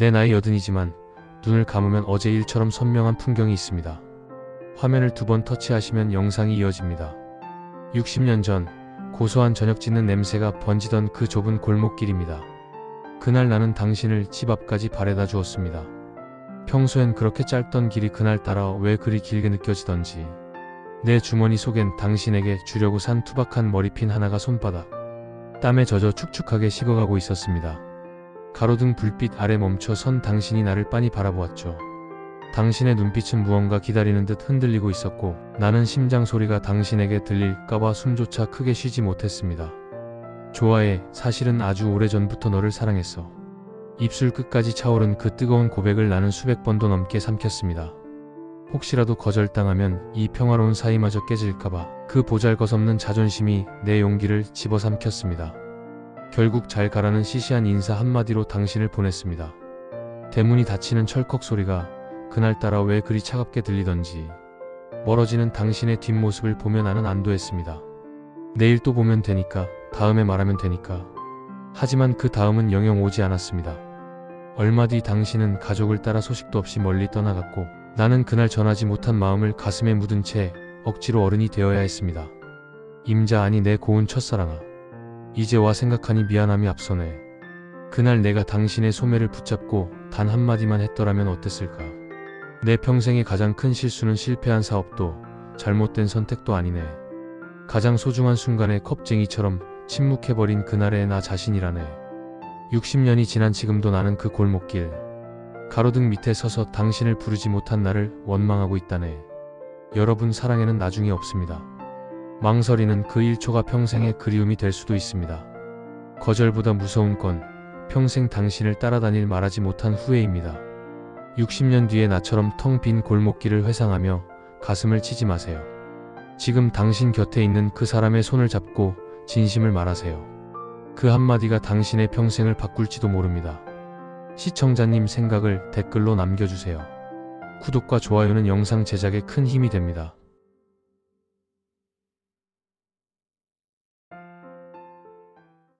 내 나이 여든이지만 눈을 감으면 어제 일처럼 선명한 풍경이 있습니다. 화면을 두 번 터치하시면 영상이 이어집니다. 60년 전 고소한 저녁 짓는 냄새가 번지던 그 좁은 골목길입니다. 그날 나는 당신을 집 앞까지 바래다 주었습니다. 평소엔 그렇게 짧던 길이 그날따라 왜 그리 길게 느껴지던지 내 주머니 속엔 당신에게 주려고 산 투박한 머리핀 하나가 손바닥 땀에 젖어 축축하게 식어가고 있었습니다. 가로등 불빛 아래 멈춰 선 당신이 나를 빤히 바라보았죠. 당신의 눈빛은 무언가 기다리는 듯 흔들리고 있었고 나는 심장 소리가 당신에게 들릴까봐 숨조차 크게 쉬지 못했습니다. 좋아해. 사실은 아주 오래전부터 너를 사랑했어. 입술 끝까지 차오른 그 뜨거운 고백을 나는 수백 번도 넘게 삼켰습니다. 혹시라도 거절당하면 이 평화로운 사이마저 깨질까봐 그 보잘것없는 자존심이 내 용기를 집어삼켰습니다. 결국 잘 가라는 시시한 인사 한마디로 당신을 보냈습니다. 대문이 닫히는 철컥 소리가 그날따라 왜 그리 차갑게 들리던지 멀어지는 당신의 뒷모습을 보며 나는 안도했습니다. 내일 또 보면 되니까, 다음에 말하면 되니까. 하지만 그 다음은 영영 오지 않았습니다. 얼마 뒤 당신은 가족을 따라 소식도 없이 멀리 떠나갔고 나는 그날 전하지 못한 마음을 가슴에 묻은 채 억지로 어른이 되어야 했습니다. 임자 아니 내 고운 첫사랑아. 이제 와 생각하니 미안함이 앞서네. 그날 내가 당신의 소매를 붙잡고 단 한마디만 했더라면 어땠을까. 내 평생의 가장 큰 실수는 실패한 사업도 잘못된 선택도 아니네. 가장 소중한 순간에 컵쟁이처럼 침묵해버린 그날의 나 자신이라네. 60년이 지난 지금도 나는 그 골목길, 가로등 밑에 서서 당신을 부르지 못한 나를 원망하고 있다네. 여러분 사랑에는 나중이 없습니다. 망설이는 그 1초가 평생의 그리움이 될 수도 있습니다. 거절보다 무서운 건 평생 당신을 따라다닐 말하지 못한 후회입니다. 60년 뒤에 나처럼 텅 빈 골목길을 회상하며 가슴을 치지 마세요. 지금 당신 곁에 있는 그 사람의 손을 잡고 진심을 말하세요. 그 한마디가 당신의 평생을 바꿀지도 모릅니다. 시청자님 생각을 댓글로 남겨주세요. 구독과 좋아요는 영상 제작에 큰 힘이 됩니다.